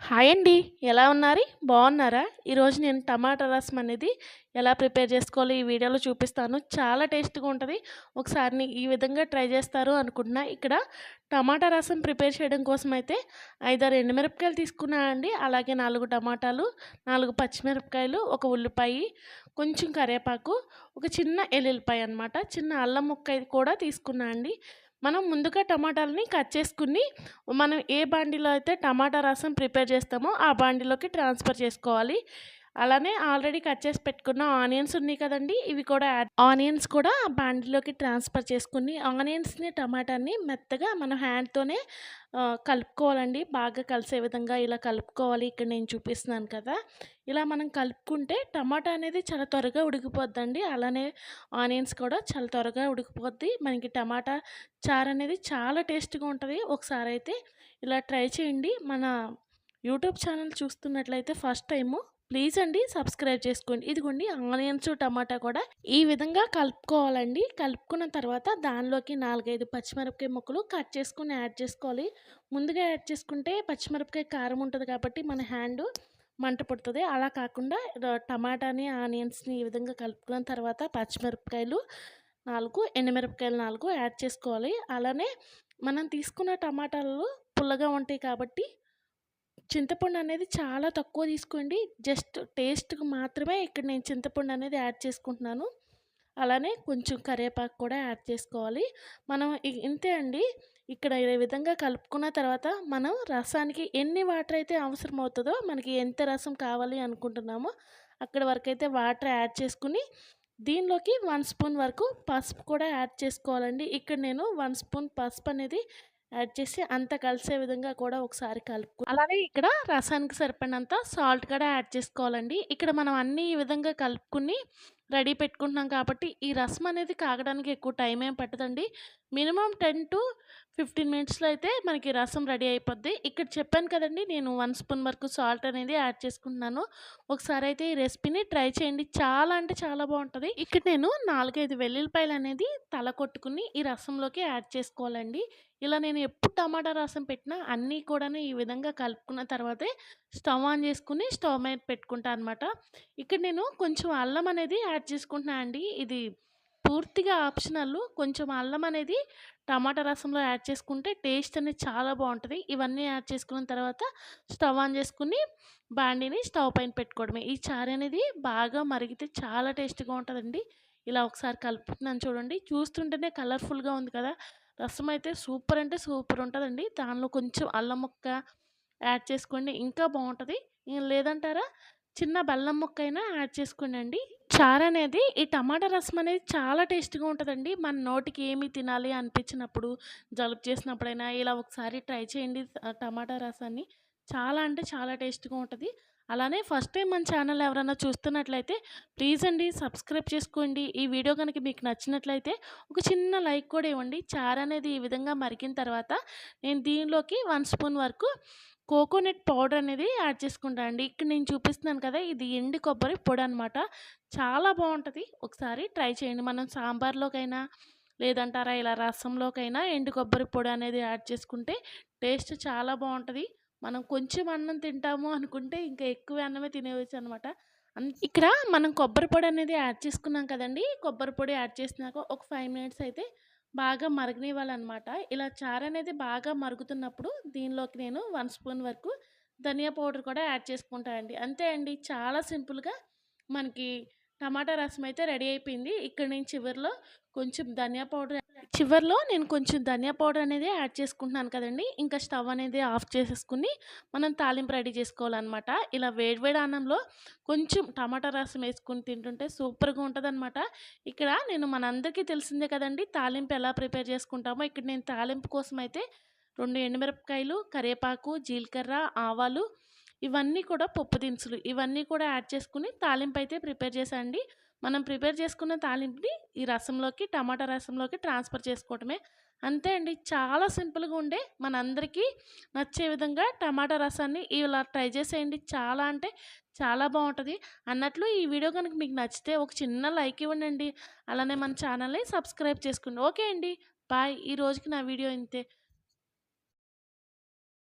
Hi అండి. ఎలా ఉన్నారు? బాగున్నారా? ఈరోజు నేను టమాటా రసం అనేది ఎలా ప్రిపేర్ చేసుకోవాలో ఈ వీడియోలో చూపిస్తాను. చాలా టేస్ట్‌గా ఉంటుంది ఒకసారి ఈ విధంగా ట్రై చేస్తారు అనుకుంటున్నా. ఇక్కడ టమాటా రసం ప్రిపేర్ చేయడం కోసం అయితే 5, 6 ఎండుమిరపకాయలు తీసుకున్నా అండి. అలాగే నాలుగు టమాటాలు, నాలుగు పచ్చిమిరపకాయలు, ఒక ఉల్లిపాయ కొంచెం కరివేపాకు, ఒక చిన్న ఎల్లుల్లిపాయ అనమాట. చిన్న అల్లం ముక్క కూడా తీసుకున్నా అండి. మనం ముందుగా టమాటాలని కట్ చేసుకుని, మనం ఏ బాండిలో అయితే టమాటా రసం ప్రిపేర్ చేస్తామో ఆ బాండిలోకి ట్రాన్స్‌ఫర్ చేసుకోవాలి. అలానే ఆల్రెడీ కట్ చేసి పెట్టుకున్న ఆనియన్స్ ఉన్నాయి కదండి ఇవి కూడా యాడ్ ఆనియన్స్ కూడా ఆ బాండీలోకి ట్రాన్స్‌ఫర్ చేసుకుని ఆనియన్స్‌ని, టమాటాని మెత్తగా మన హ్యాండ్‌తోనే కలుపుకోవాలండి. బాగా కలిసే విధంగా ఇలా కలుపుకోవాలి. ఇక్కడ నేను చూపిస్తున్నాను కదా! ఇలా మనం కలుపుకుంటే టమాటా అనేది చాలా త్వరగా ఉడికిపోద్దండి. అలానే ఆనియన్స్ కూడా చాలా త్వరగా ఉడికిపోద్ది. మనకి టమాటా చారు అనేది చాలా టేస్ట్‌గా ఉంటుంది ఒకసారి అయితే ఇలా ట్రై చేయండి. మన యూట్యూబ్ ఛానల్ చూస్తున్నట్లయితే ఫస్ట్ టైము ప్లీజ్ అండి సబ్స్క్రైబ్ చేసుకోండి. ఇదిగోండి ఆనియన్స్, టమాటా కూడా ఈ విధంగా కలుపుకోవాలండి. కలుపుకున్న తర్వాత దానిలోకి 4, 5 పచ్చిమిరపకాయ ముక్కలు కట్ చేసుకొని యాడ్ చేసుకోవాలి. ముందుగా యాడ్ చేసుకుంటే పచ్చిమిరపకాయ కారం ఉంటుంది కాబట్టి మన హ్యాండు మంట పుడుతుంది అలా కాకుండా టమాటాని, ఆనియన్స్‌ని ఈ విధంగా కలుపుకున్న తర్వాత పచ్చిమిరపకాయలు నాలుగు ఎండుమిరపకాయలు నాలుగు యాడ్ చేసుకోవాలి. అలానే మనం తీసుకున్న టమాటాలు పుల్లగా ఉంటాయి కాబట్టి చింతపండు అనేది చాలా తక్కువ తీసుకోండి. జస్ట్ టేస్ట్‌కి మాత్రమే ఇక్కడ నేను చింతపండు అనేది యాడ్ చేసుకుంటున్నాను. అలానే కొంచెం కరివేపాకు కూడా యాడ్ చేసుకోవాలి. మనం ఇంతే అండి. ఇక్కడ ఈ విధంగా కలుపుకున్న తర్వాత మనం రసానికి ఎన్ని వాటర్ అయితే అవసరం అవుతుందో మనకి ఎంత రసం కావాలి అనుకుంటున్నామో అక్కడ వరకు అయితే వాటర్ యాడ్ చేసుకుని దీనిలోకి వన్ స్పూన్ వరకు పసుపు కూడా యాడ్ చేసుకోవాలండి. ఇక్కడ నేను వన్ స్పూన్ పసుపు అనేది యాడ్ చేసి అంతా కలిసే విధంగా కూడా ఒకసారి కలుపుకో అలానే ఇక్కడ రసానికి సరిపడినంత సాల్ట్ కూడా యాడ్ చేసుకోవాలండి. ఇక్కడ మనం అన్నీ ఈ విధంగా కలుపుకొని రెడీ పెట్టుకుంటున్నాం కాబట్టి ఈ రసం అనేది కాగడానికి ఎక్కువ టైం ఏం పట్టదండి. మినిమమ్ 10-15 మినిట్స్‌లో అయితే మనకి రసం రెడీ అయిపోద్ది. ఇక్కడ చెప్పాను కదండీ! నేను వన్ స్పూన్ వరకు సాల్ట్ అనేది యాడ్ చేసుకుంటున్నాను. ఒకసారి అయితే ఈ రెసిపీని ట్రై చేయండి. చాలా అంటే చాలా బాగుంటుంది ఇక్కడ నేను 4, 5 వెల్లుల్లిపాయలు అనేది తల కొట్టుకుని ఈ రసంలోకి యాడ్ చేసుకోవాలండి. ఇలా నేను ఎప్పుడు టమాటా రసం పెట్టినా అన్నీ కూడా ఈ విధంగా కలుపుకున్న తర్వాతే స్టవ్ ఆన్ చేసుకుని స్టవ్ మీద పెట్టుకుంటా అనమాట. ఇక్కడ నేను కొంచెం అల్లం అనేది యాడ్ చేసుకుంటున్నా అండి. ఇది పూర్తిగా ఆప్షనల్. కొంచెం అల్లం అనేది టమాటా రసంలో యాడ్ చేసుకుంటే టేస్ట్ అనేది చాలా బాగుంటుంది ఇవన్నీ యాడ్ చేసుకున్న తర్వాత స్టవ్ ఆన్ చేసుకుని బాండీని స్టవ్ పైన పెట్టుకోవడమే. ఈ చారు అనేది బాగా మరిగితే చాలా టేస్ట్‌గా ఉంటుందండి ఇలా ఒకసారి కలుపుతున్నాను చూడండి. చూస్తుంటేనే కలర్‌ఫుల్‌గా ఉంది కదా! రసం అయితే సూపర్ అంటే సూపర్ ఉంటుందండి. దానిలో కొంచెం అల్లం ముక్క యాడ్ చేసుకోండి ఇంకా బాగుంటుంది లేదంటారా? చిన్న బెల్లం ముక్క అయినా యాడ్ చేసుకోండి అండి చారు అనేది ఈ టమాటా రసం అనేది చాలా టేస్ట్‌గా ఉంటుందండి. మన నోటికి ఏమి తినాలి అనిపించినప్పుడు, జలుబు చేసినప్పుడైనా ఇలా ఒకసారి ట్రై చేయండి టమాటా రసాన్ని. చాలా అంటే చాలా టేస్ట్‌గా ఉంటుంది అలానే ఫస్ట్ టైం మన ఛానల్ ఎవరైనా చూస్తున్నట్లయితే ప్లీజ్ అండి సబ్స్క్రైబ్ చేసుకోండి. ఈ వీడియో కనుక మీకు నచ్చినట్లయితే ఒక చిన్న లైక్ కూడా ఇవ్వండి. చారు అనేది ఈ విధంగా మరిగిన తర్వాత నేను దీనిలోకి వన్ స్పూన్ వరకు కోకోనట్ పౌడర్ అనేది యాడ్ చేసుకుంటా అండి. ఇక్కడ నేను చూపిస్తున్నాను కదా! ఇది ఎండు కొబ్బరి పొడి అనమాట. చాలా బాగుంటుంది ఒకసారి ట్రై చేయండి. మనం సాంబార్‌లోకైనా లేదంటారా ఇలా రసంలోకైనా ఎండు కొబ్బరి పొడి అనేది యాడ్ చేసుకుంటే టేస్ట్ చాలా బాగుంటుంది మనం కొంచెం అన్నం తింటాము అనుకుంటే ఇంకా ఎక్కువ అన్నమే తినేయొచ్చు అనమాట. అన్ ఇక్కడ మనం కొబ్బరి పొడి అనేది యాడ్ చేసుకున్నాం కదండీ! కొబ్బరి పొడి యాడ్ చేసినాక ఒక 5 మినిట్స్ అయితే బాగా మరగనివ్వాలనమాట. ఇలా చారు అనేది బాగా మరుగుతున్నప్పుడు దీనిలోకి నేను 1 స్పూన్ వరకు ధనియా పౌడర్ కూడా యాడ్ చేసుకుంటా అండి. అంతే అండి. చాలా సింపుల్‌గా మనకి టమాటా రసం అయితే రెడీ అయిపోయింది. ఇక్కడ నేను చివరిలో కొంచెం ధనియా పౌడర్ చివరిలో నేను కొంచెం ధనియా పౌడర్ అనేది యాడ్ చేసుకుంటున్నాను కదండీ! ఇంకా స్టవ్ అనేది ఆఫ్ చేసేసుకుని మనం తాలింపు రెడీ చేసుకోవాలనమాట. ఇలా వేడివేడి అన్నంలో కొంచెం టమాటా రసం వేసుకుని తింటుంటే సూపర్‌గా ఉంటదనమాట. ఇక్కడ నేను మనందరికీ తెలిసిందే కదండీ! తాలింపు ఎలా ప్రిపేర్ చేసుకుంటామో ఇక్కడ నేను తాలింపు కోసం అయితే రెండు ఎండుమిరపకాయలు, కరివేపాకు, జీలకర్ర, ఆవాలు ఇవన్నీ కూడా పప్పు దినుసులు ఇవన్నీ కూడా యాడ్ చేసుకుని తాలింపు అయితే ప్రిపేర్ చేశా అండి. మనం ప్రిపేర్ చేసుకున్న తాలింపుని ఈ రసంలోకి టమాటా రసంలోకి ట్రాన్స్‌ఫర్ చేసుకోవటమే అంతే అండి. చాలా సింపుల్‌గా ఉండే మనందరికీ నచ్చే విధంగా టమాటా రసాన్ని ఇలా ట్రై చేసేయండి. చాలా అంటే చాలా బాగుంటుంది అన్నట్లు ఈ వీడియో కనుక మీకు నచ్చితే ఒక చిన్న లైక్ ఇవ్వండి అలానే మన ఛానల్‌ని సబ్స్క్రైబ్ చేసుకోండి. ఓకే అండి. బాయ్. ఈ రోజుకి నా వీడియో ఇంతే.